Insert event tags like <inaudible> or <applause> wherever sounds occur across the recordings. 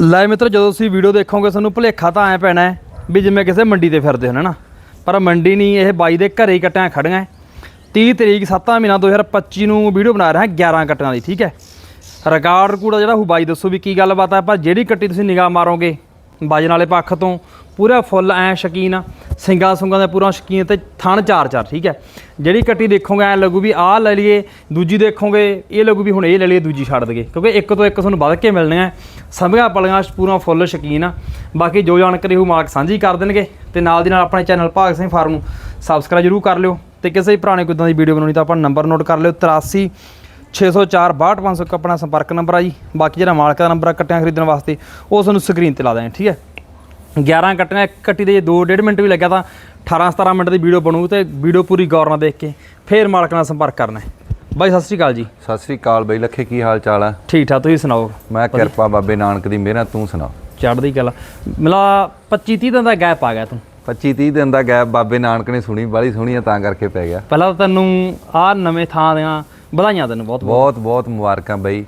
ਲੈ ਮਿੱਤਰ, ਜਦੋਂ ਤੁਸੀਂ ਵੀਡੀਓ ਦੇਖੋਗੇ, ਤੁਹਾਨੂੰ ਭੁਲੇਖਾ ਤਾਂ ਐ ਪੈਣਾ ਵੀ ਜਿਵੇਂ ਕਿਸੇ ਮੰਡੀ ਤੇ ਫਿਰਦੇ ਹੋ ਨਾ ਪਰ ਮੰਡੀ ਨਹੀਂ, ਇਹ ਬਾਈ ਦੇ ਘਰੇ ਹੀ ਕਟਿਆਂ ਖੜੀਆਂ ਹੈ। 30 ਤਰੀਕ 7 ਮਹੀਨਾ 2025 ਨੂੰ ਵੀਡੀਓ ਬਣਾ ਰਿਹਾ 11 ਕਟਿਆਂ ਦੀ, ਠੀਕ ਹੈ ਰਿਕਾਰਡ ਕੂੜਾ ਜਿਹੜਾ, ਉਹ ਬਾਈ ਦੱਸੋ ਵੀ ਕੀ ਗੱਲਬਾਤ ਹੈ ਪਰ ਜਿਹੜੀ ਕੱਟੀ ਤੁਸੀਂ ਨਿਗਾਹ ਮਾਰੋਗੇ ਵਜਨ ਵਾਲੇ ਪੱਖ ਤੋਂ ਪੂਰਾ ਫੁੱਲ ਐ ਸ਼ਕੀਨ ਆ ਸਿੰਗਾ ਸੁੰਗਾ ਦਾ ਪੂਰਾ ਸ਼ਕੀਨ ਤੇ ਥਣ ਚਾਰ ਚਾਰ, ਠੀਕ ਹੈ। ਜਿਹੜੀ ਕੱਟੀ ਦੇਖੋਗੇ ਐ ਲੱਗੂ ਵੀ ਆਹ ਲੈ ਲਈਏ, ਦੂਜੀ ਦੇਖੋਗੇ, ਇਹ ਲੱਗੂ ਵੀ ਹੁਣ ਇਹ ਲੈ ਲਈਏ, ਦੂਜੀ ਛੱਡ ਦਈਏ। ਕਿਉਂਕਿ ਇੱਕ ਤੋਂ ਇੱਕ ਤੁਹਾਨੂੰ ਵੱਧ ਕੇ ਮਿਲਣੇ ਮਿਲਣੀਆਂ ਸਮਝਾ ਪਲੀਆਂ ਪੂਰਾ ਫੁੱਲ ਸ਼ਕੀਨ ਆ। ਬਾਕੀ ਜੋ ਜਾਣਕਾਰੀ ਉਹ ਮਾਲਕ ਸਾਂਝੀ ਕਰ ਦੇਣਗੇ ਤੇ ਨਾਲ ਦੀ ਨਾਲ ਆਪਣੇ ਚੈਨਲ ਭਾਗ ਸਿੰਘ ਫਾਰਮ ਨੂੰ ਸਬਸਕ੍ਰਾਈਬ ਜਰੂਰ ਕਰ ਲਿਓ। ਤੇ ਕਿਸੇ ਵੀ ਪੁਰਾਣੇ ਕੋਈ ਦੀ ਵੀਡੀਓ ਬਣਾਉਣੀ ਤਾਂ ਆਪਾਂ ਨੰਬਰ ਨੋਟ ਕਰ ਲਿਓ 83 604 62500 ਆਪਣਾ ਸੰਪਰਕ ਨੰਬਰ ਆ ਜੀ। ਬਾਕੀ ਜਿਹੜਾ ਮਾਲਕ ਦਾ ਨੰਬਰ ਆ ਕੱਟਿਆਂ ਖਰੀਦਣ ਵਾਸਤੇ, ਉਹ ਤੁਹਾਨੂੰ ਸਕਰੀਨ ਤੇ ਲਾ ਦਾਂਗੇ ਠੀਕ ਹੈ। 11 ਕੱਟੀਆਂ ਇੱਕ ਕੱਟੀ ਦੇ 2 1.5 ਮਿੰਟ ਵੀ ਲੱਗਿਆ ਤਾਂ 18 17 ਮਿੰਟ ਦੀ ਵੀਡੀਓ ਬਣੂ ਤੇ ਵੀਡੀਓ ਪੂਰੀ ਗੌਰ ਨਾਲ ਦੇਖ ਕੇ ਫੇਰ ਮਾਲਕ ਨਾਲ ਸੰਪਰਕ ਕਰਨਾ ਹੈ। ਬਾਈ ਸਤਿ ਸ਼੍ਰੀ ਅਕਾਲ ਜੀ। ਸਤਿ ਸ੍ਰੀ ਅਕਾਲ ਬਈ ਲੱਖੇ ਕੀ ਹਾਲ ਚਾਲ ਆ ਠੀਕ ਠਾਕ ਤੁਸੀਂ ਸੁਣਾਓ? ਮੈਂ ਕਿਰਪਾ ਬਾਬੇ ਨਾਨਕ ਦੀ ਮਿਹਰ ਤੂੰ ਸੁਣਾ ਚੜ੍ਹਦੀ ਕਲਾ। ਮਿਲਾ 25 30 ਦਿਨ ਦਾ ਗੈਪ ਆ ਗਿਆ ਤੂੰ। 25 30 ਦਿਨ ਦਾ ਗੈਪ ਬਾਬੇ ਨਾਨਕ ਨੇ ਸੁਣੀ ਬਾਲੀ ਸੁਣੀ ਆ ਤਾਂ ਕਰਕੇ ਪੈ ਗਿਆ। ਪਹਿਲਾਂ ਤਾਂ ਤੈਨੂੰ ਆਹ ਨਵੇਂ ਥਾਂ ਦੀਆਂ ਵਧਾਈਆਂ ਤੈਨੂੰ ਬਹੁਤ ਬਹੁਤ ਬਹੁਤ ਮੁਬਾਰਕਾਂ ਬਈ।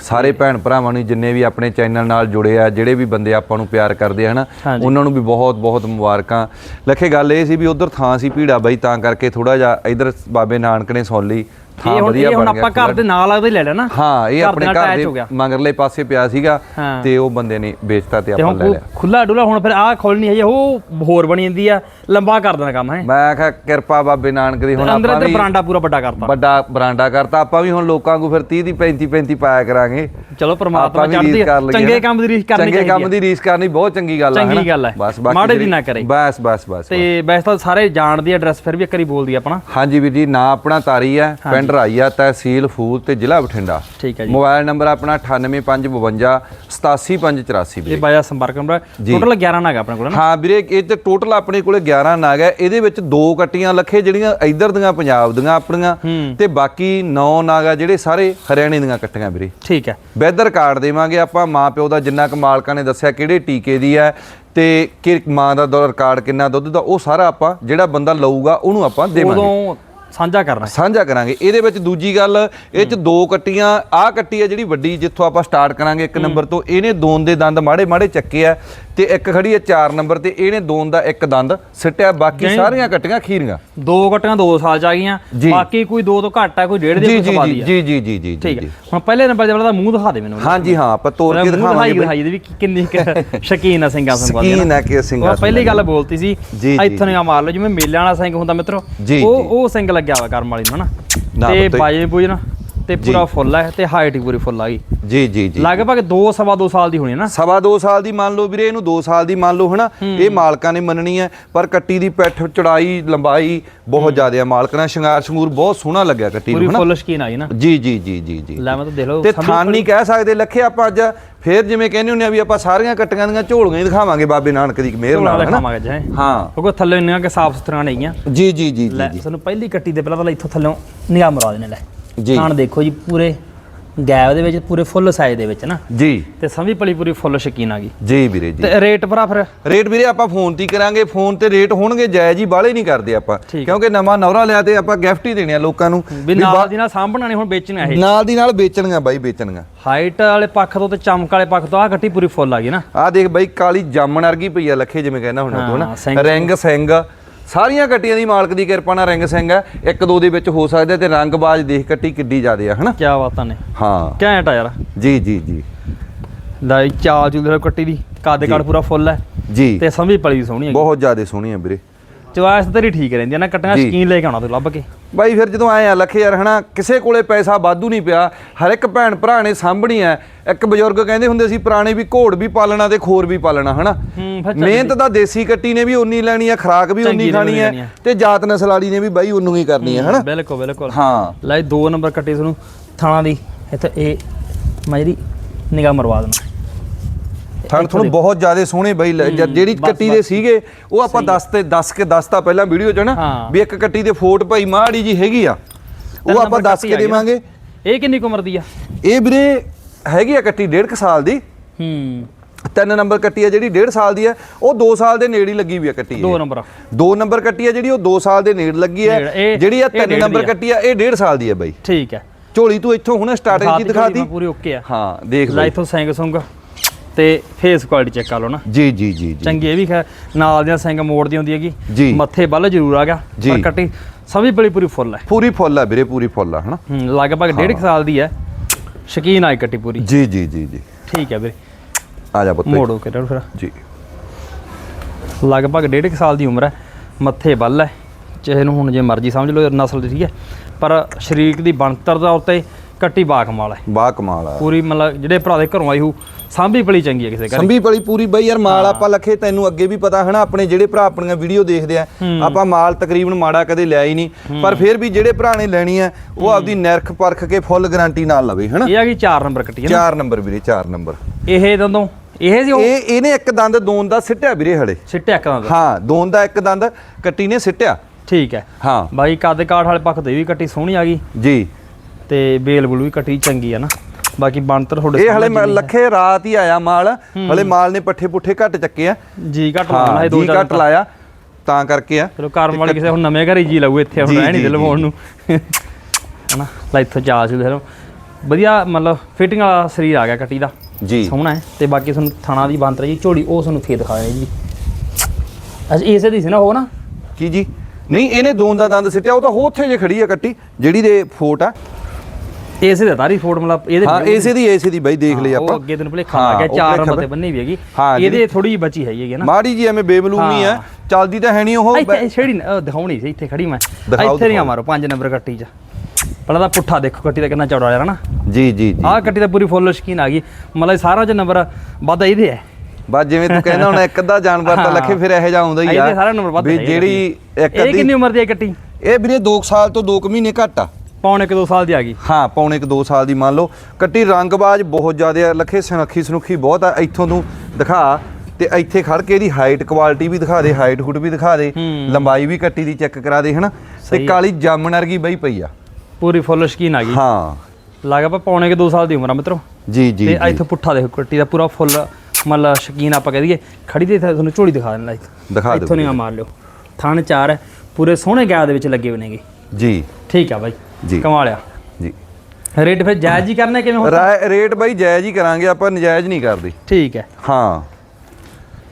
ਸਾਰੇ ਭੈਣ ਭਰਾਵਾਂ ਨੂੰ ਜਿੰਨੇ ਵੀ ਆਪਣੇ ਚੈਨਲ ਨਾਲ ਜੁੜੇ ਆ ਜਿਹੜੇ ਵੀ ਬੰਦੇ ਆਪਾਂ ਨੂੰ ਪਿਆਰ ਕਰਦੇ ਆ ਹਨਾ। ਉਹਨਾਂ ਨੂੰ ਵੀ ਬਹੁਤ ਬਹੁਤ ਮੁਬਾਰਕਾਂ ਲੱਖੇ ਗੱਲ ਇਹ ਸੀ ਵੀ ਉਧਰ ਥਾਂ ਸੀ ਭੀੜਾ ਬਈ ਤਾਂ ਕਰਕੇ ਥੋੜਾ ਜਿਹਾ ਇਧਰ ਬਾਬੇ ਨਾਨਕ ਨੇ ਥਾਂ ਇਹ ਹੁਣ ਵਧੀਆ ਇਹ ਹੁਣ ਬਣ ਗਿਆ ਆਪਾਂ ਘਰ ਦੇ ਨਾਲ ਲੱਗਦੇ ਲੈ ਨਾ ਹਾਂ ਇਹ ਆਪਣੇ ਘਰ ਦੇ ਹੋ। ਮਗਰਲੇ ਪਾਸੇ ਪਿਆ ਸੀਗਾ ਹਾਂ। ਤੇ ਉਹ ਬੰਦੇ ਨੇ ਵੇਚਤਾ ਤੇ ਆਪਾਂ ਲੈ ਲਿਆ ਖੁੱਲਾ ਡੁੱਲਾ ਹੁਣ ਫਿਰ ਆਹ ਖੋਲਣੀ ਹੈ ਉਹ ਹੋਰ ਬਣੀ ਜਾਂਦੀ ਆ ਲੰਬਾ ਕਰ ਦੇਣਾ ਕੰਮ ਹੈ ਮੈਂ ਕਿਹਾ ਕਿਰਪਾ ਬਾਬੇ ਨਾਨਕ ਦੀ ਹੁਣ ਆਪਾਂ ਅੰਦਰ ਵੀ ਬਰਾਂਡਾ ਪੂਰਾ ਵੱਡਾ ਕਰਤਾ ਵੱਡਾ ਬਰਾਂਡਾ ਕਰਤਾ ਆਪਾਂ ਵੀ ਹੁਣ ਲੋਕਾਂ ਨੂੰ ਫਿਰ 30 ਦੀ 35 35 ਪਾਇਆ ਕਰਾਂਗੇ ਚਲੋ ਪ੍ਰਮਾਤਮਾ ਚੜ੍ਹਦੀ ਚੰਗੇ। ਕੰਮ ਦੀ ਰੀਸ ਕਰਨੀ ਚੰਗੇ ਕੰਮ ਹੈ ਦੀ ਰੀਸ ਕਰਨੀ ਬਹੁਤ ਚੰਗੀ ਗੱਲ ਆ ਚੰਗੀ? ਗੱਲ ਹੈ। ਬਸ ਬਾਕੀ ਮਾੜੇ ਦੀ ਨਾ ਕਰੇ। ਬਸ ਬਸ ਬਸ ਤੇ ਵੈਸੇ ਤਾਂ ਸਾਰੇ ਜਾਣਦੇ ਐਡਰੈਸ ਫਿਰ ਵੀ ਇੱਕ ਵਾਰੀ ਬੋਲਦੀ ਆਪਣਾ ਹਾਂਜੀ ਵੀਰ ਜੀ ਨਾਂ ਆਪਣਾ ਤਾਰੀ ਹੈ ਪਿੰਡ ਰਾਈਆ ਤਹਿਸੀਲ ਫੂਲ ਤੇ ਜ਼ਿਲ੍ਹਾ ਬਠਿੰਡਾ। ਠੀਕ ਹੈ ਜੀ। ਮੋਬਾਈਲ ਨੰਬਰ ਆਪਣਾ 98552 87584 ਇਹ ਬਾਇਆ ਸੰਪਰਕ ਨੰਬਰ ਟੋਟਲ 11 ਨਾਗਾ ਆਪਣੇ ਕੋਲ ਨਾ? ਹਾਂ ਵੀਰੇ ਇਹ ਤੇ ਟੋਟਲ ਆਪਣੇ ਕੋਲੇ 11 ਨਾਗ ਹੈ। ਇਹਦੇ ਵਿੱਚ ਦੋ ਕੱਟੀਆਂ ਲੱਖੇ ਜਿਹੜੀਆਂ ਇੱਧਰ ਦੀਆਂ ਪੰਜਾਬ ਦੀਆਂ ਆਪਣੀਆਂ। ਤੇ ਬਾਕੀ 9 ਨਾਗ ਆ ਜਿਹੜੇ ਸਾਰੇ ਹਰਿਆਣੇ ਦੀਆਂ ਕੱਟੀਆਂ ਵੀਰੇ। ਠੀਕ ਹੈ। ਵੈਦਰ ਕਾਰਡ ਦੇਵਾਂਗੇ ਆਪਾਂ। ਮਾਂ ਪਿਓ ਦਾ ਜਿੰਨਾ ਕੁ ਮਾਲਕਾਂ ਨੇ ਦੱਸਿਆ ਕਿਹੜੇ ਟੀਕੇ ਦੀ ਹੈ ਤੇ ਕਿ ਮਾਂ ਦਾ ਦ- ਰਿਕਾਰਡ ਕਿੰਨਾ ਦੁੱਧ ਦਾ ਉਹ ਸਾਰਾ ਆਪਾਂ ਜਿਹੜਾ ਬੰਦਾ ਲਊਗਾ ਉਹਨੂੰ ਆਪਾਂ ਦੇਵਾਂਗੇ। ਉਦੋਂ ਸਾਂਝਾ ਕਰਨਾ। ਸਾਂਝਾ ਕਰਾਂਗੇ। ਇਹਦੇ ਵਿੱਚ ਦੂਜੀ ਗੱਲ ਇਹ ਚ ਦੋ ਕੱਟੀਆਂ ਆਹ ਕੱਟੀ ਆ ਜਿਹੜੀ ਵੱਡੀ ਜਿੱਥੋਂ ਆਪਾਂ ਸਟਾਰਟ ਕਰਾਂਗੇ ਇੱਕ ਨੰਬਰ ਤੋਂ ਇਹਨੇ ਦੋਨ ਦੇ ਦੰਦ ਮਾੜੇ ਮਾੜੇ ਚੱਕੇ ਆ ਤੇ ਇੱਕ ਖੜੀ ਹੈ 4 ਨੰਬਰ ਤੇ ਇਹਨੇ ਦੋਨ ਦਾ ਇੱਕ ਦੰਦ ਸਿੱਟਿਆ ਬਾਕੀ ਸਾਰੀਆਂ ਕੱਟੀਆਂ ਖੀਰੀਆਂ ਦੋ ਕੱਟੀਆਂ 2 ਸਾਲ ਚ ਆ ਗਈਆਂ। ਬਾਕੀ ਕੋਈ ਦੋ ਤੋਂ ਘੱਟ ਆ ਕੋਈ ਡੇਢ ਦੇ ਕੋਈ ਜੀ ਸਵਾ ਜੀ ਆ ਜੀ ਜੀ ਜੀ ਠੀਕ ਹੈ। ਹੁਣ ਪਹਿਲੇ ਨੰਬਰ ਦੇ ਵਾਲਾ ਦਾ ਮੂੰਹ ਦਿਖਾ ਦੇ ਮੈਨੂੰ। ਹਾਂਜੀ ਹਾਂ ਆਪਾਂ ਤੋੜ ਕੇ ਦਿਖਾਵਾਂਗੇ ਦਿਖਾਈ ਦੇ ਵੀ ਕਿੰਨੀ <laughs> ਸ਼ਕੀਨ ਆ ਸਿੰਘਾਂ ਸੰਗਾਂ ਦੀ ਸਕੀਨ ਹੈ ਕਿ ਸਿੰਘਾਂ ਪਹਿਲੀ ਗੱਲ ਬੋਲਤੀ ਸੀ ਇੱਥੋਂ ਨੇ ਮਾਰ ਲਓ ਜਿਵੇਂ ਮੇਲਿਆਂ ਵਾਲਾ ਸਿੰਘ ਹੁੰਦਾ ਮਿੱਤਰੋ ਉਹ। ਉਹ ਸਿੰਘ ਲੱਗਿਆ ਹੋਇਆ ਕਰਮ ਵਾਲੀ ਨੂੰ ਹਨਾ ਨਾ ਤੇ ਪੁੱਤ। ਬਾਜੇ ਬੂਜਨ ਤੇ ਪੂਰਾ ਫੁੱਲ ਹੈ ਤੇ ਹਾਈਟ ਵੀ ਪੂਰੀ ਫੁੱਲ ਆ ਗਈ। ਜੀ ਜੀ ਜੀ। ਲਗਭਗ 2 ਸਵਾ 2 ਸਾਲ ਦੀ ਹੋਣੀ ਹੈ ਨਾ? ਸਵਾ 2 ਸਾਲ ਦੀ ਮੰਨ ਲਓ ਵੀਰੇ ਇਹਨੂੰ 2 ਸਾਲ ਦੀ ਮੰਨ ਲਓ ਹਨਾ। ਇਹ ਮਾਲਕਾਂ ਨੇ ਮੰਨਣੀ ਹੈ ਪਰ ਕੱਟੀ ਦੀ ਪਿੱਠ ਚੜਾਈ ਲੰਬਾਈ ਬਹੁਤ ਜ਼ਿਆਦਾ ਆ। ਮਾਲਕ ਨਾਲ ਸ਼ਿੰਗਾਰ ਸ਼ੰਗੂਰ ਬਹੁਤ ਸੋਹਣਾ ਲੱਗਿਆ ਕੱਟੀ ਪੂਰੀ ਨੂੰ ਹਨਾ। ਫੁੱਲ ਸ਼ਕੀਨ ਆਈ ਨਾ। ਜੀ ਜੀ ਜੀ ਜੀ ਜੀ। ਲੈ ਮੈਂ ਤਾਂ ਦੇਖ ਲਓ ਤੇ ਥਾਨ ਨਹੀਂ ਕਹਿ ਸਕਦੇ ਲੱਖੇ ਆਪਾਂ ਅੱਜ। ਫੇਰ ਜਿਵੇਂ ਕਹਿੰਦੇ ਹੁੰਦੇ ਆ ਵੀ ਆਪਾਂ ਸਾਰੀਆਂ ਕੱਟੀਆਂ ਦੀਆਂ ਝੋਲੀਆਂ ਹੀ ਦਿਖਾਵਾਂਗੇ ਬਾਬੇ ਨਾਨਕ ਦੀ ਮਿਹਰ ਨਾਲ ਹਨਾ। ਜੈ ਹਾਂ। ਕਿਉਂਕਿ ਥੱਲੇ ਇੰਨੀਆਂ ਕਿ ਸਾਫ਼ ਸੁਥਰੀਆਂ ਨਹੀਂਆਂ ਜੀ ਜੀ ਜੀ ਲੈ ਜੀ। ਸਾਨੂੰ ਪਹਿਲੀ ਕੱਟੀ ਦੇ ਪਹਿਲਾਂ ਤਾਂ ਇੱਥੋਂ ਥੱਲੋਂ ਨਿਗਾਹ ਮਰਾ ਦੇਣੇ ਲੈ। ਜੀ। ਥਾਣ ਦੇਖੋ ਜੀ ਪੂਰੇ ਗੈਪ ਦੇ ਵਿੱਚ ਪੂਰੇ ਫੁੱਲ ਸਾਈਜ਼ ਦੇ ਵਿੱਚ ਨਾ। ਜੀ। ਤੇ ਸਮਝੀ ਪਲੀ ਪੂਰੀ ਫੁੱਲ ਸ਼ਕੀਨ ਆ ਗਈ। ਜੀ ਵੀਰੇ ਜੀ। ਤੇ ਰੇਟ ਭਰਾ ਫਿਰ? ਰੇਟ ਵੀਰੇ ਆਪਾਂ ਫੋਨ ਤੇ ਹੀ ਕਰਾਂਗੇ। ਫੋਨ ਤੇ ਰੇਟ ਹੋਣਗੇ ਜਾਇਜ਼ ਹੀ ਬਾਲੇ ਨਹੀਂ ਕਰਦੇ ਆਪਾਂ। ਠੀਕ ਕਿਉਂਕਿ ਨਵਾਂ ਨਵਰਾ ਲਿਆ ਤੇ ਆਪਾਂ ਗਿਫਟ ਹੀ ਦੇਣੇ ਆ ਲੋਕਾਂ ਨੂੰ। ਵੀ ਨਾਲ ਦੀ ਨਾਲ ਸਾਂਭਣਾ ਨਹੀਂ ਹੁਣ ਵੇਚਣਾ ਇਹ। ਨਾਲ ਦੀ ਨਾਲ ਵੇਚਣੀਆਂ ਬਾਈ ਵੇਚਣੀਆਂ। ਹਾਈਟ ਵਾਲੇ ਪੱਖ ਤੋਂ ਤੇ ਚਮਕ ਵਾਲੇ ਪੱਖ ਤੋਂ ਆ ਕੱਟੀ ਪੂਰੀ ਫੁੱਲ ਆ ਗਈ ਨਾ। ਆਹ ਦੇਖ ਬਾਈ ਕਾਲੀ ਜਾਮਣ ਵਰਗੀ ਪਈ ਆ ਲੱਖੇ ਜਿਵੇਂ ਕਹਿੰਦਾ ਹੁਣ ਤੂੰ ਹਾਂ, ਸਿੰਘ ਹਨਾ ਰਿੰਗ ਸਿੰਘ ਸਾਰੀਆਂ ਕੱਟੀਆਂ ਦੀ ਮਾਲਕ ਦੀ ਕਿਰਪਾ ਨਾਲ ਰਿੰਗ ਸਿੰਘ ਹੈ। ਇੱਕ ਦੋ ਦੇ ਵਿੱਚ ਹੋ ਸਕਦਾ ਤੇ ਰੰਗਬਾਜ਼ ਦੇਖ ਕੱਟੀ ਕਿੱਡੀ ਜ਼ਿਆਦੇ ਆ ਹਨਾ? ਕੀ ਬਾਤਾਂ ਨੇ। ਹਾਂ। ਘੈਂਟ ਆ ਯਾਰ। ਜੀ ਜੀ ਜੀ। ਲੈ ਚਾਲ ਚੂਲ ਕੱਟੀ ਦੀ। ਕਾਦੇ ਕਾੜ ਪੂਰਾ ਫੁੱਲ ਹੈ। ਜੀ। ਤੇ ਸਮਝੀ ਪਲੀ ਸੋਹਣੀ ਹੈ ਬਹੁਤ ਜ਼ਿਆਦੇ ਸੋਹਣੀ ਆ ਵੀਰੇ। ਚੁਆਇਸ ਤੇਰੀ ਠੀਕ ਰਹਿੰਦੀ ਆ ਨਾ ਕੱਟੀਆਂ ਜੀ। ਸ਼ਕੀਨ ਲੈ ਕੇ ਆਉਣਾ ਤੂੰ ਲੱਭ ਕੇ। ਬਾਈ ਫਿਰ ਜਦੋਂ ਆਏ ਆ ਲੱਖੇ ਯਾਰ ਹਨਾ ਕਿਸੇ ਕੋਲੇ ਪੈਸਾ ਵਾਧੂ ਨਹੀਂ ਪਿਆ ਹਰ ਇੱਕ ਭੈਣ ਭਰਾ ਨੇ ਸਾਂਭਣੀ ਐ। ਇੱਕ ਬਜ਼ੁਰਗ ਕਹਿੰਦੇ ਹੁੰਦੇ ਸੀ ਪੁਰਾਣੇ ਵੀ ਘੋੜ ਵੀ ਪਾਲਣਾ ਤੇ ਖੋਰ ਵੀ ਪਾਲਣਾ ਹਨਾ। ਮਿਹਨਤ ਤਾਂ ਦੇਸੀ ਕੱਟੀ ਨੇ ਵੀ ਉਨੀ ਲੈਣੀ ਆ ਖਰਾਕ ਵੀ ਉਨੀ ਖਾਣੀ ਐ ਆ। ਤੇ ਜਾਤ ਨਸਲ ਵਾਲੀ ਨੇ ਵੀ ਬਾਈ ਉਨੂੰ ਹੀ ਕਰਨੀ ਐ ਹਨਾ। ਬਿਲਕੁਲ ਬਿਲਕੁਲ। ਹਾਂ। ਲੈ ਦੋ ਨੰਬਰ ਕੱਟੀ ਤੁਹਾਨੂੰ ਥਾਣਾ ਦੀ। ਇੱਥੇ ਇਹ ਮੈਂ ਜਿਹੜੀ ਨਿਗਾਹ ਮਰਵਾ ਦੇਣਾ ਥਣ ਤੁਹਾਨੂੰ ਬਹੁਤ ਜ਼ਿਆਦਾ ਸੋਹਣੇ ਬਾਈ ਜਿਹੜੀ ਕੱਟੀ ਦੇ ਸੀਗੇ ਉਹ ਆਪਾਂ 10 ਤੇ 10 ਕੇ 10 ਤਾਂ ਪਹਿਲਾਂ ਵੀਡੀਓ 'ਚ ਨਾ ਹਾਂ। ਵੀ ਇੱਕ ਕੱਟੀ ਦੇ ਫੋਟ ਭਾਈ ਮਾੜੀ ਜੀ ਹੈਗੀ ਆ। ਉਹ ਤਿੰਨ ਆਪਾਂ ਨੰਬਰ 10 ਕੱਟੀ ਕੇ। ਦੇਵਾਂਗੇ। ਇਹ ਕਿੰਨੀ ਉਮਰ ਦੀ ਆ? ਇਹ ਵੀਰੇ ਹੈਗੀ ਆ ਕੱਟੀ 1.5 ਸਾਲ ਦੀ। ਹੂੰ। ਤਿੰਨ ਨੰਬਰ ਕੱਟੀ ਆ ਜਿਹੜੀ 1.5 ਸਾਲ ਦੀ ਆ। ਉਹ 2 ਸਾਲ ਦੇ ਨੇੜੇ ਹੀ ਲੱਗੀ ਵੀ ਆ ਕੱਟੀ ਦੋ। ਨੰਬਰ ਦੋ ਨੰਬਰ ਕੱਟੀ ਆ ਜਿਹੜੀ ਉਹ 2 ਸਾਲ ਦੇ ਨੇੜੇ ਲੱਗੀ ਇਹ- ਜਿਹੜੀ ਆ ਇਹ 3 ਡੇਢ ਨੰਬਰ। ਕੱਟੀ ਆ ਇਹ 1.5 ਸਾਲ ਦੀ ਆ ਬਾਈ। ਠੀਕ ਹੈ ਝੋਲੀ ਤੂੰ ਇੱਥੋਂ ਹੁਣ ਸਟਾਰਟਿੰਗ ਕੀ ਦਿਖਾਤੀ ਪੂਰੀ ਓਕੇ ਆ। ਹਾਂ ਦੇਖ ਲੈ ਇਥੋਂ ਸਿੰਘ ਸੁੰਗ। ਤੇ ਫੇਸ ਕੁਆਲਿਟੀ ਚੈੱਕ ਕਰ ਲਓ ਨਾ। ਜੀ ਜੀ ਜੀ ਜੀ। ਚੰਗੀ ਇਹ ਵੀ ਖੈ ਨਾਲ ਦੀਆਂ ਸਿੰਘ ਮੋੜ ਦੀ ਹੁੰਦੀ ਹੈਗੀ। ਮੱਥੇ ਬੱਲ ਜ਼ਰੂਰ ਆ ਗਿਆ। ਪਰ ਕੱਟੀ ਸਭੀ ਬੜੀ ਪੂਰੀ ਫੁੱਲ ਹੈ। ਪੂਰੀ ਫੁੱਲ ਆ ਵੀਰੇ ਪੂਰੀ ਫੁੱਲ ਆ ਹਨਾ? ਹੂੰ ਲਗਭਗ ਡੇਢ ਕੁ ਸਾਲ ਦੀ ਹੈ। ਸ਼ਕੀਨ ਆਈ ਕੱਟੀ ਪੂਰੀ। ਜੀ ਜੀ ਜੀ ਜੀ। ਠੀਕ ਹੈ ਵੀਰੇ। ਆ ਜਾ ਪੁੱਤ ਮੋੜੋ ਕਿਹੜਾ ਫਿਰ। ਜੀ। ਲਗਭਗ ਡੇਢ ਕੁ ਸਾਲ ਦੀ ਉਮਰ ਹੈ। ਮੱਥੇ ਬੱਲ ਹੈ। ਚਾਹੇ ਨੂੰ ਹੁਣ ਜੇ ਮਰਜ਼ੀ ਸਮਝ ਲਓ ਨਸਲ ਦੀ ਠੀਕ ਹੈ। ਪਰ ਸ਼ਰੀਕ ਦੀ ਬਣਤਰ ਦਾ ਉੱਤੇ ਕੱਟੀ ਬਾ ਕਮਾਲ ਹੈ। ਬਾ ਕਮਾਲ ਆ ਪੂਰੀ ਮਤਲਬ ਜਿਹੜੇ ਭਰਾ ਦੇ ਘਰੋਂ ਆਈ ਹੋ ਸਾਂਭੀ ਪਲੀ ਚੰਗੀ ਹੈ ਕਿਸੇ ਘਰ ਸੰਭੀ ਪਲੀ ਪੂਰੀ ਬਈ ਯਾਰ ਮਾਲ ਆਪਾਂ ਲਖੇ ਤੈਨੂੰ ਅੱਗੇ ਵੀ ਪਤਾ ਹੈ ਨਾ ਆਪਣੇ ਜਿਹੜੇ ਭਰਾ ਆਪਣੀਆਂ ਵੀਡੀਓ ਦੇਖਦੇ ਆ ਆਪਾਂ ਮਾਲ ਤਕਰੀਬਨ ਮਾੜਾ ਕਦੇ ਲਿਆ ਹੀ ਨਹੀਂ ਪਰ ਫਿਰ ਵੀ ਜਿਹੜੇ ਭਰਾ ਨੇ ਲੈਣੀ ਆ ਉਹ ਆਪਦੀ ਨਿਰਖ ਪਰਖ ਕੇ ਫੁੱਲ ਗਾਰੰਟੀ ਨਾਲ ਲਵੇ ਹਨਾ। ਇਹ ਆ ਗਈ 4 ਨੰਬਰ ਕੱਟੀ ਹੈ ਨਾ? 4 ਨੰਬਰ ਵੀਰੇ 4 ਨੰਬਰ। ਇਹ ਦੰਦੋਂ? ਇਹ ਜੀ ਉਹ? ਇਹ ਇਹਨੇ ਇੱਕ ਦੰਦ ਦੋਨ ਦਾ ਸਿੱਟਿਆ ਵੀਰੇ ਹਲੇ। ਸਿੱਟਿਆ ਇੱਕ ਦਾ ਹਾਂ ਦੋਨ ਦਾ ਇੱਕ ਦੰਦ ਕੱਟੀ ਨੇ ਸਿੱਟਿਆ। ਠੀਕ ਹੈ। ਹਾਂ। ਬਾਈ ਕੱਦ ਕਾਠ ਵਾਲੇ ਪੱਖ ਤੇ ਵੀ ਕੱਟੀ ਸੋਹਣੀ ਆ ਗਈ। ਜੀ। ਤੇ ਬੇਲ ਬੁਲ ਵੀ ਕੱਟੀ ਚੰਗੀ ਆ ਨਾ। ਬਾਕੀ ਬਣਤਰ ਤੁਹਾਡੇ ਇਹ ਹਲੇ ਲੱਖੇ ਰਾਤ ਹੀ ਆਇਆ ਮਾਲ। ਹਲੇ ਮਾਲ ਨੇ ਪੱਠੇ ਪੁੱਠੇ ਘੱਟ ਚੱਕੇ ਆ। ਹੈ। ਜੀ ਘੱਟ ਲਾਉਣਾ ਹਾਂ ਇਹ ਦੋ ਜੀ ਚਾਰ ਘੱਟ ਲਾਇਆ ਤਾਂ ਕਰਕੇ ਆ। ਚਲੋ ਕਰਮ ਵਾਲੇ ਕਿਸੇ ਹੁਣ ਨਵੇਂ ਘਰ ਹੀ ਜੀ ਲਾਊ ਇੱਥੇ ਹੁਣ ਜੀ, ਰਹਿ ਨਹੀਂ ਜੀ, ਦਿਲ ਮੋੜ ਨੂੰ। ਹਨਾ ਲੈ ਇੱਥੋਂ ਚਾਹ ਸੀ ਦੇਖ ਵਧੀਆ ਮਤਲਬ ਫਿਟਿੰਗ ਵਾਲਾ ਸਰੀਰ ਆ ਗਿਆ ਕੱਟੀ ਦਾ। ਜੀ। ਸੋਹਣਾ ਹੈ। ਤੇ ਬਾਕੀ ਤੁਹਾਨੂੰ ਥਾਣਾ ਦੀ ਬੰਤਰ ਜੀ ਝੋੜੀ ਉਹ ਤੁਹਾਨੂੰ ਫੇਰ ਦਿਖਾਇਆ ਜੀ। ਅੱਛਾ ਇਸੇ ਦੀ ਸੀ ਨਾ ਉਹ ਨਾ? ਕੀ ਜੀ? ਨਹੀਂ ਇਹਨੇ ਦੋਨ ਦਾ ਦੰਦ ਸਿੱਟਿਆ ਉਹ ਤਾਂ ਹੋ ਉੱਥੇ ਜੇ ਖੜੀ ਆ ਕੱਟੀ ਜਿਹੜੀ ਦੇ ਫੋਟ ਆ। ਇਸੇ ਦਾ ਤਾਰੀ ਫੋਟ ਮਤਲਬ ਇਹਦੇ ਹਾਂ ਇਸੇ ਦੀ ਇਸੇ ਦੀ ਬਾਈ ਦੇਖ ਲਈ ਆਪਾਂ। ਅੱਗੇ ਤੈਨੂੰ ਭੁਲੇਖਾ ਹਾਂ, ਆ ਗਿਆ ਚਾਰ ਨੰਬਰ ਤੇ ਬੰਨੀ ਵੀ ਹੈਗੀ। ਹਾਂ, ਇਹਦੇ ਥੋੜੀ ਬਚੀ ਹੈਗੀ ਹੈ ਨਾ। ਮਾੜੀ ਜੀ ਐਵੇਂ ਬੇਮਲੂਮੀ ਆ ਹਾਂ। ਚੱਲਦੀ ਤਾਂ ਹੈ ਨਹੀਂ ਉਹ ਇੱਥੇ ਛੇੜੀ ਦਿਖਾਉਣੀ ਸੀ ਇੱਥੇ ਖੜੀ ਮੈਂ। ਇੱਥੇ ਨਹੀਂ। ਮਾਰੋ 5 ਨੰਬਰ ਕੱਟੀ ਚ। ਪਹਿਲਾਂ ਤਾਂ ਪੁੱਠਾ ਦੇਖੋ ਕੱਟੀ ਦਾ ਕਿੰਨਾ ਚੌੜਾ ਯਾਰ ਨਾ ਜੀ ਜੀ ਜੀ। ਆਹ ਕੱਟੀ ਤਾਂ ਪੂਰੀ ਫੁੱਲ ਸ਼ਕੀਨ ਆ ਗਈ। ਮਤਲਬ ਸਾਰਾ ਚ ਨੰਬਰ ਵੱਧ ਇਹਦੇ ਹੈ। ਬਸ ਜਿਵੇਂ ਤੂੰ ਕਹਿੰਦਾ ਹੁਣ ਇੱਕ ਅੱਧਾ ਜਾਨਵਰ ਤਾਂ ਹਾਂ। ਲੱਖੇ ਫਿਰ ਇਹੋ ਜਿਹਾ ਆਉਂਦਾ ਹੀ ਆ ਇਹਦੇ ਸਾਰਾ ਨੰਬਰ ਵੱਧ ਵੀ ਹੈ ਜਿਹੜੀ ਇੱਕ ਇਹ ਅੱਧੀ ਕਿੰਨੀ ਉਮਰ ਦੀ ਹੈ ਕੱਟੀ ਇਹ ਵੀਰੇ 2 ਸਾਲ ਤੋਂ 2 ਮਹੀਨੇ ਘੱਟ ਆ। ਪੌਣੇ ਕਿ 2 ਸਾਲ ਦੀ ਆ ਗਈ। ਹਾਂ ਪੌਣੇ ਕੁ 2 ਸਾਲ ਦੀ ਮੰਨ ਲਓ। ਕੱਟੀ ਰੰਗਬਾਜ਼ ਬਹੁਤ ਜ਼ਿਆਦਾ ਆ ਲੱਖੇ ਸੁਨੱਖੀ ਸੁਨੱਖੀ ਬਹੁਤ ਆ। ਇੱਥੋਂ ਤੂੰ ਦਿਖਾ ਤੇ ਇੱਥੇ ਖੜ ਕੇ ਇਹਦੀ ਹਾਈਟ ਕੁਆਲਿਟੀ ਵੀ ਦਿਖਾ ਦੇ ਹਾਈਟ ਹੁੱਟ ਵੀ ਦਿਖਾ ਦੇ। ਲੰਬਾਈ ਵੀ ਕੱਟੀ ਦੀ ਚੈੱਕ ਕਰਾ ਦੇ ਹਨਾ? ਤੇ। ਕਾਲੀ ਜਾਮਣ ਵਰਗੀ ਬਈ ਪਈ ਆ। ਪੂਰੀ ਫੁੱਲ ਸ਼ਕੀਨ ਆ ਗਈ। ਹਾਂ। ਲਗਭਗ ਪੌਣੇ ਕਿ 2 ਸਾਲ ਦੀ ਉਮਰ ਆ ਮਿੱਤਰੋ। ਜੀ ਜੀ ਤੇ। ਇੱਥੋਂ ਪੁੱਠਾ ਦੇਖੋ ਕੱਟੀ ਦਾ ਪੂਰਾ ਫੁੱਲ ਮਤਲਬ ਸ਼ਕੀਨ ਆਪਾਂ ਕਹਿ ਦਈਏ। ਖੜੀ ਦੇ ਇੱਥੇ ਤੁਹਾਨੂੰ ਝੋਲੀ ਦਿਖਾ ਦੇਣਾ ਦਿਖਾ ਦਿਓ ਇੱਥੋਂ ਨਹੀਂ ਮਾਰ ਲਿਓ। ਥਣ ਚਾਰ ਪੂਰੇ ਸੋਹਣੇ ਗੈਪ ਦੇ ਵਿੱਚ ਲੱਗੇ ਹੋਏ ਨੇਗੇ। ਜੀ। ਠੀਕ ਆ ਬਾਈ। ਜੀ। ਕਮਾਲਿਆ। ਜੀ। ਰੇਟ ਫਿਰ ਜਾਇਜ਼ ਹੀ ਕਰਨਾ ਕਿਵੇਂ ਹੁੰਦਾ? ਰੇਟ ਬਾਈ ਜਾਇਜ਼ ਹੀ ਕਰਾਂਗੇ ਆਪਾਂ ਨਜਾਇਜ਼ ਨਹੀਂ ਕਰਦੇ। ਠੀਕ ਹੈ। ਹਾਂ।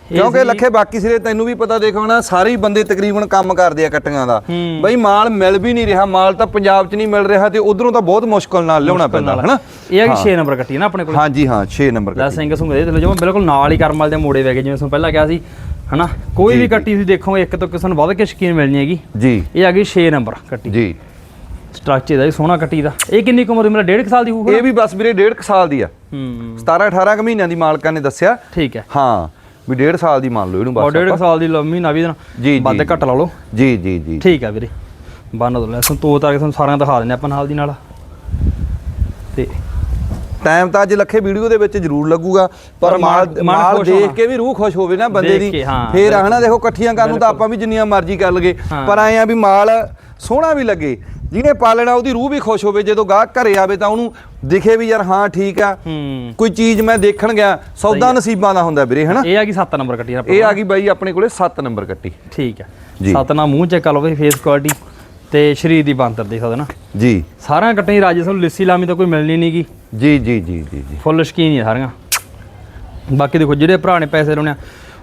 ਕਿਉਂਕਿ ਲੱਖੇ ਬਾਕੀ ਸਿਰੇ ਤੈਨੂੰ ਵੀ ਪਤਾ ਦੇਖੋ ਨਾ ਸਾਰੇ ਹੀ ਬੰਦੇ ਤਕਰੀਬਨ ਕੰਮ ਕਰਦੇ ਆ ਕੱਟੀਆਂ ਦਾ। ਹੂੰ। ਬਈ ਮਾਲ ਮਿਲ ਵੀ ਨਹੀਂ ਰਿਹਾ ਮਾਲ ਤਾਂ ਪੰਜਾਬ 'ਚ ਨਹੀਂ ਮਿਲ ਰਿਹਾ ਤੇ ਉਧਰੋਂ ਤਾਂ ਬਹੁਤ ਮੁਸ਼ਕਲ ਨਾਲ ਲਿਆਉਣਾ ਪੈਂਦਾ ਹਨਾ? ਇਹ ਆ ਕਿ 6 ਨੰਬਰ ਕੱਟੀ ਹੈ ਨਾ ਆਪਣੇ ਕੋਲ। ਹਾਂਜੀ ਹਾਂ 6 ਨੰਬਰ ਲੈ ਸਿੰਘ ਸੁੰਗ ਦੇ ਤੇ ਜਿਵੇਂ ਬਿਲਕੁਲ ਨਾਲ ਹੀ ਕਰਮਲ ਦੇ ਮੋੜੇ ਵਗੇ ਜਿਵੇਂ ਤੁਹਾਨੂੰ ਪਹਿਲਾਂ ਕਿਹਾ ਸੀ ਹਨਾ? ਕੋਈ ਵੀ। ਕੱਟੀ ਤੁਸੀਂ ਦੇਖੋਗੇ ਇੱਕ ਤੋਂ ਕਿਸੇ ਨੂੰ ਵੱਧ ਕੇ ਸ਼ਕੀਨ ਮਿਲਣੀ ਹੈਗੀ? ਜੀ। ਇਹ ਆ ਗਈ 6 ਨੰਬਰ ਕੱਟੀ। ਜੀ। ਸਟਰਕਚਰ ਦਾ ਵੀ ਸੋਹਣਾ ਕੱਟੀ ਦਾ। ਇਹ ਕਿੰਨੀ ਕੁ ਉਮਰ ਦੀ? ਮੇਰਾ 1.5 ਸਾਲ ਦੀ ਹੋਊਗਾ। ਇਹ ਵੀ ਬਸ ਵੀਰੇ 1.5 ਸਾਲ ਦੀ ਆ। ਹੂੰ। 17 18 ਕੁ ਮਹੀਨਿਆਂ ਦੀ ਮਾਲਕਾਂ ਨੇ ਦੱਸਿਆ। ਠੀਕ ਹੈ। ਹਾਂ ਵੀ 1.5 ਸਾਲ ਦੀ ਮੰਨ ਲਓ ਇਹਨੂੰ ਬਸ 1.5 ਆਪਾਂ। ਸਾਲ ਦੀ ਲੰਮੀ ਨਾ ਵੀ ਜੀ, ਜੀ, ਵੱਧ। ਘੱਟ ਲਾ ਲਓ। ਜੀ ਜੀ ਜੀ। ਠੀਕ ਹੈ ਵੀਰੇ। ਬੰਨ ਦੋ ਲੈ ਤੁਹਾਨੂੰ ਤੋ ਤਾਂ ਤੁਹਾਨੂੰ ਸਾਰਿਆਂ ਦਿਖਾ ਦਿੰਦੇ ਆਪਾਂ ਨਾਲ ਦੀ ਨਾਲ। ਤੇ ਟਾਈਮ ਤਾਂ ਅੱਜ ਲੱਖੇ ਵੀਡੀਓ ਦੇ ਵਿੱਚ ਜ਼ਰੂਰ ਲੱਗੂਗਾ ਪਰ ਮਾਲ ਦੇਖ। ਕੇ ਵੀ ਰੂਹ ਖੁਸ਼ ਹੋਵੇ ਨਾ ਬੰਦੇ ਦੀ। ਕੇ, ਫੇਰ ਆਹਣਾ ਦੇਖੋ ਇਕੱਠੀਆਂ ਕਰਨ ਨੂੰ ਤਾਂ ਆਪਾਂ ਵੀ ਜਿੰਨੀਆਂ ਮਰਜ਼ੀ ਕਰ ਲਗੇ। ਪਰ ਆਏ ਆ ਵੀ ਮਾਲ ਸੋਹਣਾ ਵੀ ਲੱਗੇ। ਜਿਹਨੇ ਪਾਲਣਾ ਉਹਦੀ ਰੂਹ ਵੀ ਖੁਸ਼ ਹੋਵੇ। ਜਦੋਂ ਗਾਹਕ ਘਰੇ ਆਵੇ ਤਾਂ ਉਹਨੂੰ ਦਿਖੇ ਵੀ ਯਾਰ ਹਾਂ ਠੀਕ ਆ। ਕੋਈ ਚੀਜ਼ ਮੈਂ ਦੇਖਣ ਗਿਆ ਸੌਦਾ ਨਸੀਬਾਂ ਦਾ ਹੁੰਦਾ ਵੀਰੇ ਹਨਾ? ਇਹ ਆ ਗਈ 7 ਨੰਬਰ ਕੱਟੀ ਆਪਾਂ ਇਹ ਆ ਗਈ ਬਾਈ ਆਪਣੇ ਕੋਲੇ 7 ਨੰਬਰ ਕੱਟੀ। ਠੀਕ ਜੀ। ਸੱਤ ਨਾਲ ਮੂੰਹ ਚੈੱਕ ਕਰ ਲਓ ਫੇਸ ਕੁਆਲਿਟੀ ਤੇ ਸਰੀਰ ਦੀ ਬੰਤਰ ਦੇਖ ਸਕਦੇ ਨਾ। ਜੀ। ਸਾਰਿਆਂ ਕੱਟੀਆਂ ਰਾਜੇ ਸਾਨੂੰ ਲਿੱਸੀ ਲਾਮੀ ਤਾਂ ਕੋਈ ਮਿਲਣੀ ਨਹੀਂਗੀ ਜੀ ਜੀ ਜੀ ਜੀ ਜੀ। ਫੁੱਲ ਸ਼ਕੀਨ ਹੀ ਆ ਸਾਰੀਆਂ। ਬਾਕੀ ਦੇਖੋ ਜਿਹੜੇ ਭਰਾ ਨੇ ਪੈਸੇ ਲਾਉਣੇ ਆ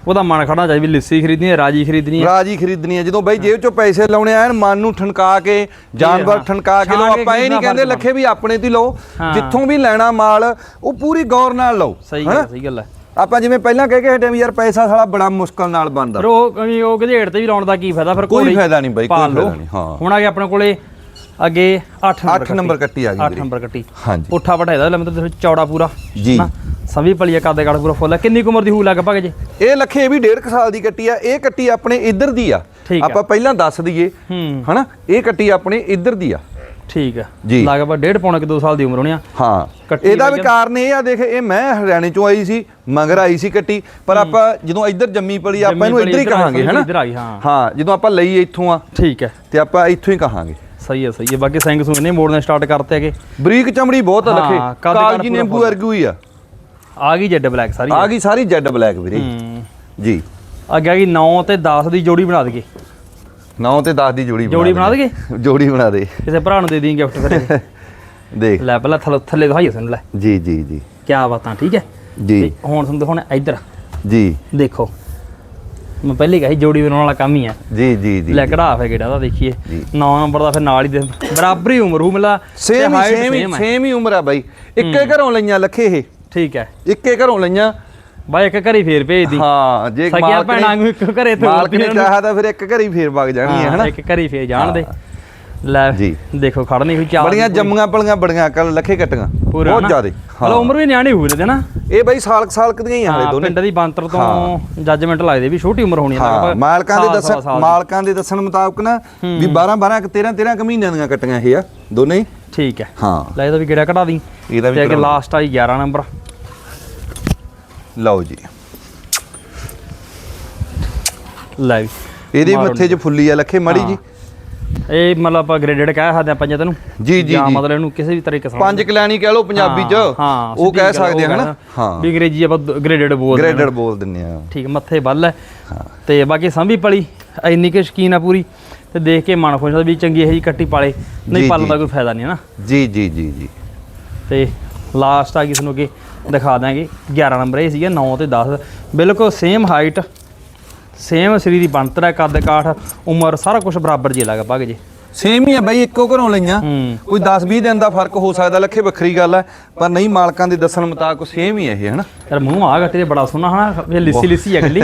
ਉਹਦਾ ਮਨ ਖੜਨਾ ਚਾਹੀਦਾ ਵੀ ਲਿੱਸੀ ਖਰੀਦਣੀ ਹੈ ਰਾਜੀ ਖਰੀਦਣੀ ਹੈ। ਰਾਜੀ ਖਰੀਦਣੀ ਹੈ। ਜਦੋਂ ਬਾਈ ਜੇਬ ਚੋਂ ਪੈਸੇ ਲਾਉਣੇ ਆਣ ਮਨ ਨੂੰ ਠਣਕਾ ਕੇ ਜਾਨਵਰ। ਠਣਕਾ ਕੇ ਲਓ। ਆਪਾਂ ਇਹ ਨਹੀਂ ਕਹਿੰਦੇ ਲੱਖੇ ਵੀ ਆਪਣੇ ਤੇ ਲਓ। ਜਿੱਥੋਂ ਵੀ ਲੈਣਾ ਮਾਲ ਉਹ ਪੂਰੀ ਗੌਰ ਨਾਲ ਲਓ। ਸਹੀ ਗੱਲ ਸਹੀ ਗੱਲ ਹੈ। ਆਪਾਂ ਜਿਵੇਂ ਪਹਿਲਾਂ ਕਹਿ ਕੇ ਹਟੇ ਵੀ ਯਾਰ ਪੈਸਾ ਸਾਲਾ ਬੜਾ ਮੁਸ਼ਕਲ ਨਾਲ ਬਣਦਾ। ਪਰ ਉਹ ਕਵੀ ਉਹ ਗਧੇੜ ਤੇ ਵੀ ਲਾਉਣ ਦਾ ਕੀ ਫਾਇਦਾ? ਫਿਰ ਕੋਈ ਫਾਇਦਾ ਨਹੀਂ ਬਾਈ, ਕੋਈ। ਫਾਇਦਾ ਨਹੀਂ, ਹਾਂ। ਹੁਣ ਆ ਗਿਆ ਆਪਣੇ ਕੋਲੇ ਅੱਗੇ 8 ਨੰਬਰ ਕੱਟੀ। ਆ ਗਈ 8 ਵੀਰੇ। ਨੰਬਰ ਕੱਟੀ। ਹਾਂਜੀ। ਪੁੱਠਾ ਲੈ ਮਤਲਬ ਚੌੜਾ ਪੂਰਾ। ਜੀ। ਸਭੀ ਪਲੀਆ ਕਾਦੇ ਕਾੜ ਪੂਰਾ ਫੁੱਲ ਕਿੰਨੀ ਕੁ ਉਮਰ ਦੀ ਹੋਊ ਲਗਭਗ ਜੀ? ਇਹ ਲੱਖੇ ਇਹ ਵੀ ਡੇਢ ਕੁ ਸਾਲ ਦੀ ਕੱਟੀ ਆ। ਇਹ ਕੱਟੀ ਆਪਣੇ ਇੱਧਰ ਦੀ ਆ। ਆਪਾਂ ਪਹਿਲਾਂ ਦੱਸ ਦਈਏ। ਹਨਾ? ਇਹ ਕੱਟੀ ਆਪਣੇ ਇੱਧਰ ਦੀ ਆ। ਠੀਕ ਹੈ। ਲਗਭਗ ਡੇਢ ਪੌਣੇ ਕਿ 2 ਸਾਲ ਦੀ ਉਮਰ ਹੋਣੀ ਆ। ਹਾਂ। ਇਹਦਾ ਵੀ। ਕਾਰਨ ਇਹ ਆ ਦੇਖ ਇਹ ਮੈਂ ਹਰਿਆਣੇ ਚੋਂ ਆਈ ਸੀ ਮਗਰ ਆਈ ਸੀ ਕੱਟੀ। ਪਰ ਆਪਾਂ ਜਦੋਂ ਇੱਧਰ ਜੰਮੀ ਪਲੀ ਆਪਾਂ ਇਹਨੂੰ ਇੱਧਰ ਹੀ ਕਹਾਂਗੇ ਇੱਧਰ ਹਨਾ? ਆਈ, ਹਾਂ। ਹਾਂ ਜਦੋਂ ਆਪਾਂ ਲਈ ਇੱਥੋਂ ਆ ਠੀਕ ਹੈ ਤੇ ਆਪਾਂ ਇੱਥੋਂ ਹੀ ਕਹਾਂਗੇ। ਸਹੀ ਹੈ ਸਹੀ ਹੈ ਬਾਕੀ ਸਿੰਘ ਸੁਣ ਨੇ ਮੋੜਨੇ ਸਟਾਰਟ ਕਰਤੇ ਹੈਗੇ। ਬਰੀਕ ਚਮੜੀ ਬਹੁਤ ਲਖੇ। ਕਾਲਜੀ ਫੁੱਲ। ਵਰਗੀ ਹੀ ਆ। ਆ ਗਈ ਜੈਡ ਬਲੈਕ ਸਾਰੀ ਆ ਗਈ ਸਾਰੀ ਜੈਡ ਬਲੈਕ ਵੀਰੇ। ਹੂੰ। ਜੀ। ਅੱਗੇ ਆ ਗਈ 9 ਤੇ 10 ਦੀ ਜੋੜੀ ਬਣਾ ਦਈਏ। 9 ਤੇ 10 ਦੀ ਜੋੜੀ ਜੋੜੀ ਬਣਾ ਦੇਈਏ। <laughs> ਜੋੜੀ ਬਣਾ ਦੇ। ਕਿਸੇ ਭਰਾ ਨੂੰ ਦੇ ਦੇਈਂ ਗਿਫਟ ਫਿਰ <laughs> ਦੇਖ। ਲੈ ਪਹਿਲਾਂ ਥੱਲੇ ਥੱਲੇ ਦਿਖਾਈਏ ਸਾਨੂੰ ਲੈ। ਜੀ ਜੀ ਜੀ। ਕੀ ਬਾਤਾਂ ਠੀਕ ਹੈ? ਜੀ। ਹੁਣ ਤੁਹਾਨੂੰ ਦਿਖਾਉਣਾ ਇੱਧਰ। ਜੀ। ਦੇਖੋ। ਮੈਂ ਪਹਿਲੇ ਕਹੀ ਜੋੜੀ ਬਣਾਉਣ ਵਾਲਾ ਕੰਮ ਹੀ ਆ ਜੀ ਜੀ ਜੀ ਲੈ ਕਢਾ ਫੇ ਕਿਹੜਾ ਦਾ ਦੇਖੀਏ। ਜੀ। 9 ਨੰਬਰ ਦਾ ਫਿਰ ਨਾਲ ਹੀ ਦੇ ਬਰਾਬਰ ਹੀ ਉਮਰ ਉਹ ਮਿਲਾ ਸੇਮ ਹੀ ਸੇਮ ਹੀ ਸੇਮ ਹੀ। ਉਮਰ ਆ ਬਾਈ। ਇੱਕੇ ਘਰੋਂ ਲਈਆਂ ਲੱਖੇ ਇਹ। ਠੀਕ ਹੈ। ਇੱਕੇ ਘਰੋਂ ਲਈਆਂ। ਬਾਈ ਇੱਕ ਘਰੀ ਫੇਰ ਭੇਜਦੀ। ਹਾਂ ਜੇ ਮਾਲਕ ਭੈਣਾਂ ਨੇ ਇੱਕ ਘਰੇ ਤੋਂ ਮਾਲਕ ਨੇ ਚਾਹਿਆ ਤਾਂ ਫਿਰ ਇੱਕ ਘਰੀ ਫੇਰ ਵਗ ਜਾਣੀ ਹੈ ਹਨਾ? ਇੱਕ ਘਰੀ ਫੇਰ ਜਾਣ ਦੇ। ਲੈ ਜੀ। ਦੇਖੋ ਖੜਨੀ ਹੋਈ ਚਾਲ ਬੜੀਆਂ ਜੰਮੀਆਂ ਪਲੀਆਂ ਬੜੀਆਂ ਕੱਲ ਲੱਖੇ ਕੱਟੀਆਂ। ਬਹੁਤ। ਜ਼ਿਆਦੇ। ਮਤਲਬ ਉਮਰ ਵੀ ਨਿਆਣੀ ਹੋਈ ਨੇ ਨਾ। ਇਹ ਬਾਈ ਸਾਲਕ ਸਾਲਕ ਦੀਆਂ ਹੀ ਹਾਲੇ ਹਾਂ ਦੋਨੇ। ਪਿੰਡ ਦੀ ਬੰਤਰ ਤੋਂ ਜੱਜਮੈਂਟ ਲੱਗਦੇ ਵੀ ਛੋਟੀ ਉਮਰ ਹੋਣੀ ਹਾਂ ਮਾਲਕਾਂ ਦੇ ਦੱਸਣ। ਮਾਲਕਾਂ ਦੇ ਦੱਸਣ ਮੁਤਾਬਕ ਨਾ ਵੀ 12 12 13 13 ਕੁ ਮਹੀਨਿਆਂ ਦੀਆਂ ਕੱਟੀਆਂ ਇਹ ਆ ਦੋਨੇ ਹੀ। ਠੀਕ ਹੈ। ਹਾਂ। ਲੈ ਇਹਦਾ ਵੀ ਕਿਹੜਾ ਕਢਾ ਦੀ। ਇਹਦਾ ਵੀ ਤੇ ਅੱਗੇ। ਲਾਸਟ ਆਈ 11 ਨੰਬਰ ਲਓ ਜੀ। ਲੈ ਇਹਦੇ ਮੱਥੇ 'ਚ ਫੁੱਲੀ ਆ ਲੱਖੇ ਮਾੜੀ ਜੀ। ਇਹ ਮਤਲਬ ਆਪਾਂ ਗ੍ਰੇਡਡ ਕਹਿ ਸਕਦੇ ਆਪਾਂ ਜੇ ਤੈਨੂੰ। ਜੀ ਜੀ ਜਾਂ ਮਤਲਬ ਇਹਨੂੰ ਕਿਸੇ ਵੀ ਤਰੀਕੇ ਨਾਲ ਪੰਜ ਕਲੈਣੀ ਕਹਿ ਲਓ ਪੰਜਾਬੀ 'ਚ। ਹਾਂ, ਉਹ ਕਹਿ ਸਕਦੇ ਆ ਹਨਾ? ਹਾਂ। ਵੀ ਅੰਗਰੇਜ਼ੀ ਆਪਾਂ ਗ੍ਰੇਡਡ ਬੋਲਦੇ ਗ੍ਰੇਡਡ ਬੋਲ ਦਿੰਨੇ ਆ। ਠੀਕ ਮੱਥੇ ਬੱਲ ਹੈ। ਤੇ ਬਾਕੀ ਸੰਭੀ ਪਲੀ ਇੰਨੀ ਕਿ ਸ਼ਕੀਨ ਆ ਪੂਰੀ। ਤੇ ਦੇਖ ਕੇ ਮਨ ਖੁਸ਼ ਹੁੰਦਾ ਵੀ ਚੰਗੀ ਇਹ ਜੀ ਕੱਟੀ ਪਾਲੇ। ਨਹੀਂ ਪਾਲਣ ਦਾ। ਕੋਈ ਫਾਇਦਾ ਨਹੀਂ ਹੈ ਨਾ। ਜੀ ਜੀ ਜੀ ਜੀ। ਤੇ ਲਾਸਟ ਆ ਗਈ ਤੁਹਾਨੂੰ ਅੱਗੇ ਦਿਖਾ ਦਾਂਗੇ 11 ਨੰਬਰ ਇਹ ਸੀਗਾ 9 ਤੇ 10 ਬਿਲਕੁਲ ਸੇਮ ਹਾਈਟ ਸੇਮ ਸਰੀਰ ਦੀ ਬਣਤਰ ਹੈ ਕੱਦ ਕਾਠ ਉਮਰ ਸਾਰਾ ਕੁਝ ਬਰਾਬਰ ਜੇ ਲਗਭਗ ਜੇ। ਸੇਮ ਹੀ ਆ ਬਾਈ ਇੱਕੋ ਘਰੋਂ ਲਈਆਂ। ਹੂੰ। ਕੋਈ 10 20 ਦਿਨ ਦਾ ਫ਼ਰਕ ਹੋ ਸਕਦਾ ਲੱਖੇ ਵੱਖਰੀ ਗੱਲ ਹੈ ਪਰ ਨਹੀਂ ਮਾਲਕਾਂ ਦੇ ਦੱਸਣ ਮੁਤਾਬਕ ਸੇਮ ਹੀ ਆ ਇਹ ਹਨਾ? ਯਾਰ ਮੂੰਹ ਆ ਗੱਟੇ ਬੜਾ ਸੋਹਣਾ ਹਨਾ? ਇਹ ਲਿੱਸੀ ਲਿੱਸੀ ਅਗਲੀ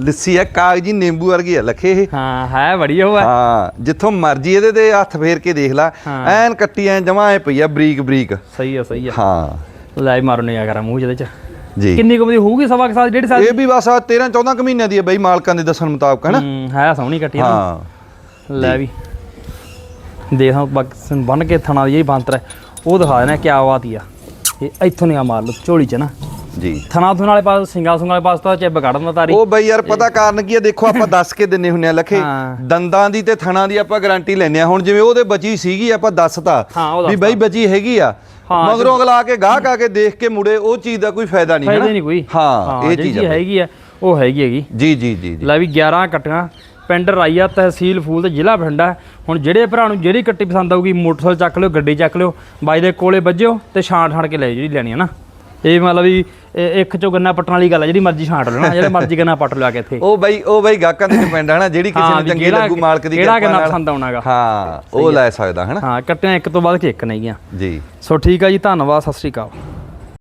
ਲੱਸੀ ਆ <laughs> ਕਾਗਜੀ ਨਿੰਬੂ ਵਰਗੀ ਆ ਲੱਖੇ ਇਹ। ਹਾਂ ਹੈ ਬੜੀ ਉਹ ਹੈ ਹਾਂ ਜਿੱਥੋਂ ਮਰਜ਼ੀ ਇਹਦੇ ਤੇ ਹੱਥ ਫੇਰ ਕੇ ਦੇਖ ਲੈ। ਹਾਂ। ਐਨ ਕੱਟੀ ਐ ਜਮਾ ਐ ਪਈ ਆ ਬਰੀਕ ਬਰੀਕ। ਸਹੀ ਆ ਸਹੀ ਆ। ਹਾਂ। ਲੈ ਮਾਰੋ ਨਹੀਂ ਆ ਕਰਾਂ ਮੂੰਹ ਜਿਹਦੇ ਚ। ਜੀ। ਕਿੰਨੀ ਕੁ ਦੀ ਹੋਊਗੀ ਸਵਾ ਕੁ ਸਾਲ ਡੇਢ ਸਾਲ ਇਹ ਵੀ ਬਸ 13 14 ਕੁ ਮਹੀਨਿਆਂ ਦੀ ਹੈ ਬਈ ਮਾਲਕਾਂ ਦੇ ਦੱਸਣ ਮੁਤਾਬਕ ਹੂੰ ਹੈ ਸੋਹਣੀ ਕੱਟੀ ਨਾ। ਹਾਂ। ਲੈ ਵੀ। ਦੇਖਾਂ ਬਕਸ ਬਨ ਕੇ ਥਣਾ ਦੀ ਇਹ ਬੰਤਰ ਹੈ। ਉਹ ਦਿਖਾ ਦੇਣਾ ਕਿਆ ਬਾਤ ਹੀ ਆ। ਇਹ ਇੱਥੋਂ ਨਹੀਂ ਆ ਮਾਰ ਲਓ ਝੋਲੀ ਚ ਨਾ। ਜੀ। ਥਣਾ ਥੁਣ ਵਾਲੇ ਪਾਸ ਸਿੰਗਾ ਸੁੰਗਾ ਵਾਲੇ ਪਾਸ ਤਾਂ ਚਿੱਬ ਕੱਢ ਦਿੰਦਾ ਤਾਰੀ। ਉਹ ਬਈ ਯਾਰ ਪਤਾ ਕਾਰਨ ਕੀ ਹੈ ਦੇਖੋ ਆਪਾਂ <laughs> ਦੱਸ ਕੇ ਦਿੰਨੇ ਹੁੰਨੇ ਆ ਲਖੇ। ਹਾਂ। ਦੰਦਾਂ ਦੀ ਤੇ ਥਣਾ ਦੀ ਆਪਾਂ ਗਾਰੰਟੀ ਲੈਨੇ ਆ। ਹੁਣ ਜਿਵੇਂ ਉਹਦੇ ਬਚੀ ਸੀਗੀ ਆਪਾਂ ਦੱਸਤਾ ਹਾਂ, ਵੀ ਬਈ ਬਚੀ ਹੈਗੀ ਆ। ਹਾਂ, ਮਗਰੋਂ ਅਗਲਾ ਕੇ ਗਾਹਕ ਆ ਕੇ ਦੇਖ ਕੇ ਮੁੜੇ ਉਹ ਚੀਜ਼ ਦਾ ਕੋਈ ਫਾਇਦਾ ਨਹੀਂ ਫਾਇਦਾ ਹੈ ਨਹੀਂ ਕੋਈ। ਹਾਂ ਇਹ ਜਿਹੜੀ ਚੀਜ਼ ਆ। ਹੈਗੀ ਆ ਉਹ ਹੈਗੀ ਹੈਗੀ। ਜੀ ਜੀ ਜੀ ਲੈ ਵੀ 11 ਕੱਟੀਆਂ। ਪਿੰਡ ਰਾਈਆ ਤਹਿਸੀਲ ਫੂਲ ਤੇ ਜ਼ਿਲ੍ਹਾ ਬਠਿੰਡਾ ਹੁਣ ਜਿਹੜੇ ਭਰਾ ਨੂੰ ਜਿਹੜੀ ਕੱਟੀ ਪਸੰਦ ਆਊਗੀ ਮੋਟਰਸਾਈਕਲ ਚੱਕ ਲਿਓ ਗੱਡੀ ਚੱਕ ਲਿਓ ਬਾਈ ਦੇ ਕੋਲੇ ਵੱਜਿਓ ਤੇ ਛਾਂਟ ਛਾਂਟ ਕੇ ਲੈ ਜਿਹੜੀ ਲੈਣੀ ਹੈ ਨਾ। ਇਹ ਮਤਲਬ ਵੀ ਇੱਕ ਚੋਂ ਗੰਨਾ ਪੱਟਣ ਵਾਲੀ ਗੱਲ ਹੈ ਜਿਹੜੀ ਮਰਜ਼ੀ ਛਾਂਟ ਲੈਣਾ ਜਿਹੜੇ ਮਰਜ਼ੀ ਗੰਨਾ ਪੱਟ ਲਿਆ ਕੇ ਇੱਥੇ। ਉਹ ਬਈ ਉਹ ਬਈ ਗਾਹਕਾਂ ਤੇ ਡਿਪੈਂਡ ਹੈ ਨਾ ਜਿਹੜੀ ਕਿਸੇ ਨੂੰ ਚੰਗੀ ਲੱਗੂ ਮਾਲਕ ਦੀ ਕਿਹੜਾ ਨਾਲ। ਪਸੰਦ ਆਉਣਾਗਾ। ਹਾਂ ਉਹ ਲੈ ਸਕਦਾ ਹੈ ਨਾ ਹਾਂ ਕੱਟੀਆਂ ਇੱਕ ਤੋਂ ਬਾਅਦ ਕਿ ਇੱਕ ਨਹੀਂ ਗਿਆ ਜੀ। ਸੋ ਠੀਕ ਆ ਜੀ ਧੰਨਵਾਦ ਸਤਿ ਸ਼੍ਰੀ ਅਕਾਲ।